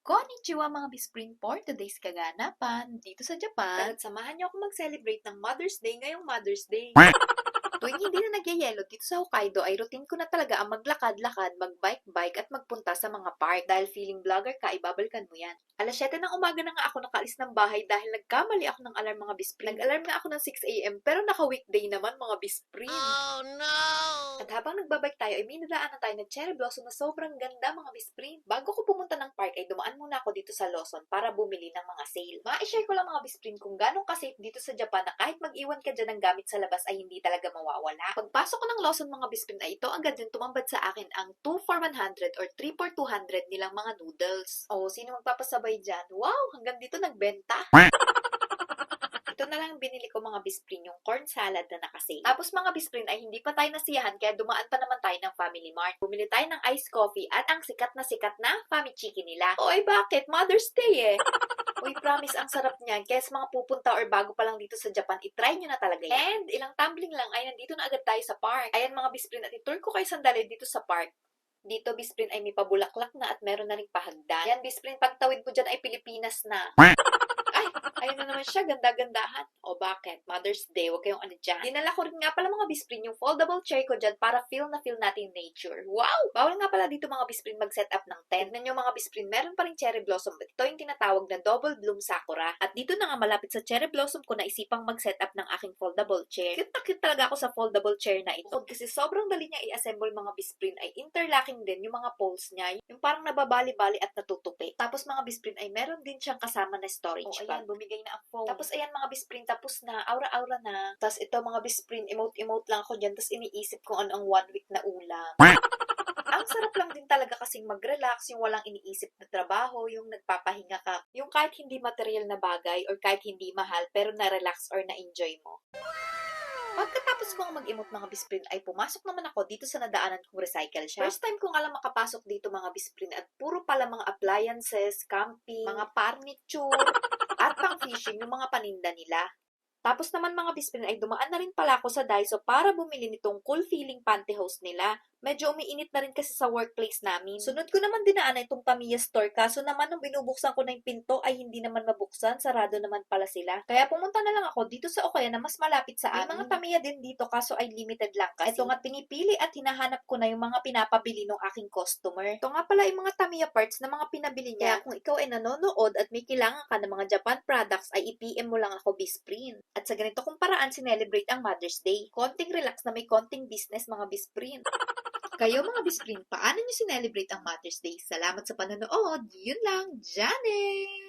Konnichiwa mga bispring for today's kaganapan dito sa Japan. At samahan niyo ako mag-celebrate ng Mother's Day ngayong Mother's Day. Tuwing hindi na nagyayelo dito sa Hokkaido ay routine ko na talaga ang maglakad-lakad, mag-bike-bike at magpunta sa mga park. Dahil feeling vlogger ka, ibabalikan mo yan. Alas 7 ng umaga na nga ako nakaalis ng bahay dahil nagkamali ako ng alarm mga bispring. Nag-alarm nga ako ng 6am pero naka-weekday naman mga bispring. Oh no! At habang nagbabike tayo ay may nadaanan tayo ng cherry blossom na sobrang ganda mga bispring. Bago ko pumunta ng park ay dumaan muna ako dito sa Lawson para bumili ng mga sale. Ma-share ko lang mga bispring kung ganong kasafe dito sa Japan na kahit mag-iwan ka dyan ng gamit sa labas ay hindi talaga mawawala. Pagpasok ko ng Lawson mga bispring ay ito agad din tumambad sa akin ang 2 for 100 or 3 for 200 nilang mga noodles. O, sino magpapasabay dyan? Wow, hanggang dito nagbenta. Ito na lang binili ko mga bisprin, yung corn salad na nakasale. Tapos mga bisprin ay hindi pa tayo nasiyahan kaya dumaan pa naman tayo ng Family Mart. Bumili tayo ng iced coffee at ang sikat na sikat na Fami Chicken nila. Oy, bakit? Mother's Day eh! Uy, promise, ang sarap niyan. Kaya sa mga pupunta or bago pa lang dito sa Japan, itry nyo na talaga yan. And ilang tumbling lang ay nandito na agad tayo sa park. Ayan mga bisprin at itour ko kayo sandali dito sa park. Dito, Bisprin, ay may pabulaklak na at meron na ring pahagdan. Yan, Bisprin, pagtawid mo dyan ay Pilipinas na. Ay, ayun na naman siya, ganda-gandahan. O bakit? Mother's Day, huwag kayong ano dyan. Dinala ko rin nga pala mga bisprin yung foldable chair ko dyan para feel na feel natin nature. Wow! Bawal nga pala dito mga bisprin mag-set up ng tent. Tignan nyo mga bisprin, meron pa rin cherry blossom. But ito yung tinatawag na double bloom sakura. At dito na nga malapit sa cherry blossom ko na isipang mag-set up ng aking foldable chair. Cute na cute talaga ako sa foldable chair na ito. Kasi sobrang dali niya i-assemble mga bisprin ay interlocking din yung mga poles niya. Yung parang nababali-bali at natutupi. Tapos mga bisprin ay meron din siyang kasama na storage Oh, bag. ayan, bumigay na ang phone. Tapos ayan mga bisprin, tapos na. Aura-aura na. Tapos ito mga bisprin, emote-emote lang ako dyan. Tapos iniisip ko ano ang one week na ulam. ang sarap lang din talaga kasing mag-relax, yung walang iniisip na trabaho, yung nagpapahinga ka, yung kahit hindi material na bagay or kahit hindi mahal, pero na-relax or na-enjoy mo. Pagkatapos kong mag-emote mga bisprin ay pumasok naman ako dito sa nadaanan kong recycle shop. First time kong alam makapasok dito mga bisprin at puro pala mga appliances, camping, mga furniture, at pang fishing yung mga paninda nila. Tapos naman mga bisprin ay dumaan na rin pala ako sa Daiso para bumili nitong cool feeling pantyhose nila. Medyo umiinit na rin kasi sa workplace namin. Sunod ko naman dinaanan itong Tamiya store kaso naman nung binubuksan ko na yung pinto ay hindi naman mabuksan, sarado naman pala sila. Kaya pumunta na lang ako dito sa Okaya na mas malapit sa amin. May mga Tamiya din dito kaso ay limited lang kasi. Ito nga pinipili at hinahanap ko na yung mga pinapabili ng aking customer. Ito nga pala yung mga Tamiya parts na mga pinabili niya. Kaya kung ikaw ay nanonood at may kailangan ka ng mga Japan products ay i-PM mo lang ako Bisprin. At sa ganito kong paraan sinelebrate ang Mother's Day. Konting relax na may konting business mga Bisprin. Kayo mga Bisprin, paano nyo sinelebrate ang Mother's Day? Salamat sa panonood. Yun lang, Jane!